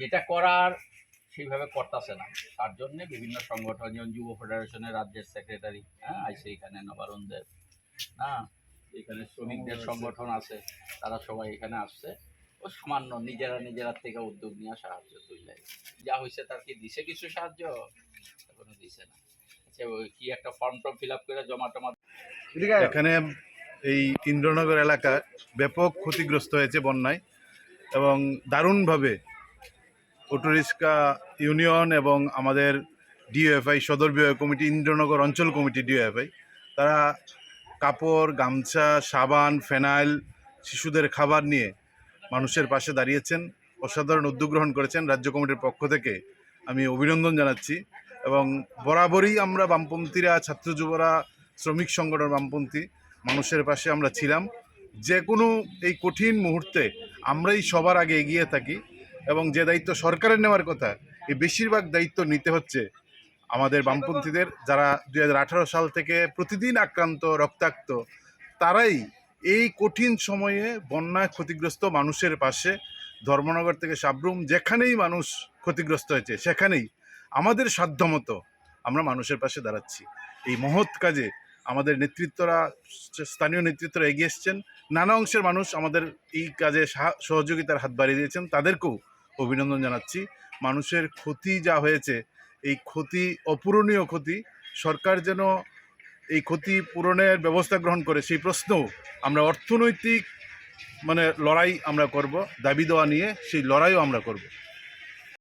যেটা করার সেইভাবে করতেছে না। তার জন্য বিভিন্ন সংগঠন যেমন যুব ফেডারেশনের রাজ্যের সেক্রেটারি হ্যাঁ আইসে এখানে নবারুণ দেব হ্যাঁ এখানে শ্রমিকদের সংগঠন আছে তারা সবাই এখানে আসছে। ও সামান্য নিজেরা নিজেরা থেকে উদ্যোগ নিয়ে সাহায্য তুললে। যা হয়েছে তার কি দিছে কিছু সাহায্য? এখনও দিছে না। আচ্ছা কি একটা ফর্ম টর্ম ফিল আপ করে জমা টমা এখানে এই ইন্দ্রনগর এলাকা ব্যাপক ক্ষতিগ্রস্ত হয়েছে বন্যায় এবং দারুণভাবে অটোরিক্সা ইউনিয়ন এবং আমাদের ডিওএফআই, সদর বিভাগ কমিটি, ইন্দ্রনগর অঞ্চল কমিটি ডিওএফআই, তারা কাপড়, গামছা, সাবান, ফেনাইল, শিশুদের খাবার নিয়ে মানুষের পাশে দাঁড়িয়েছেন, অসাধারণ উদ্যোগ গ্রহণ করেছেন রাজ্য কমিটির পক্ষ থেকে। আমি অভিনন্দন জানাচ্ছি এবং বরাবরই আমরা বামপন্থীরা, ছাত্র যুবরা, শ্রমিক সংগঠন বামপন্থী, মানুষের পাশে আমরা ছিলাম। যে কোনো এই কঠিন মুহূর্তে আমরাই সবার আগে এগিয়ে থাকি। এবং যে দায়িত্ব সরকারের নেওয়ার কথা, এই বেশিরভাগ দায়িত্ব নিতে হচ্ছে আমাদের বামপন্থীদের। যারা দু হাজার আঠারো সাল থেকে প্রতিদিন আক্রান্ত, রক্তাক্ত, তারাই এই কঠিন সময়ে বন্যায় ক্ষতিগ্রস্ত মানুষের পাশে, ধর্মনগর থেকে সাবরুম, যেখানেই মানুষ ক্ষতিগ্রস্ত হয়েছে, সেখানেই আমাদের সাধ্যমতো আমরা মানুষের পাশে দাঁড়াচ্ছি। এই মহৎ কাজে আমাদের নেতৃত্বরা, স্থানীয় নেতৃত্বরা এগিয়ে এসছেন। নানা অংশের মানুষ আমাদের এই কাজে সাহা- সহযোগিতার হাত বাড়িয়ে দিয়েছেন। তাদেরকেও অভিনন্দন জানাচ্ছি। মানুষের ক্ষতি যা হয়েছে, এই ক্ষতি, অপূরণীয় ক্ষতি, সরকার যেন এই ক্ষতি পূরণের ব্যবস্থা গ্রহণ করে, সেই প্রশ্ন আমরা অর্থনৈতিক মানে লড়াই আমরা করব দাবি দেওয়া নিয়ে সেই লড়াইও আমরা করব।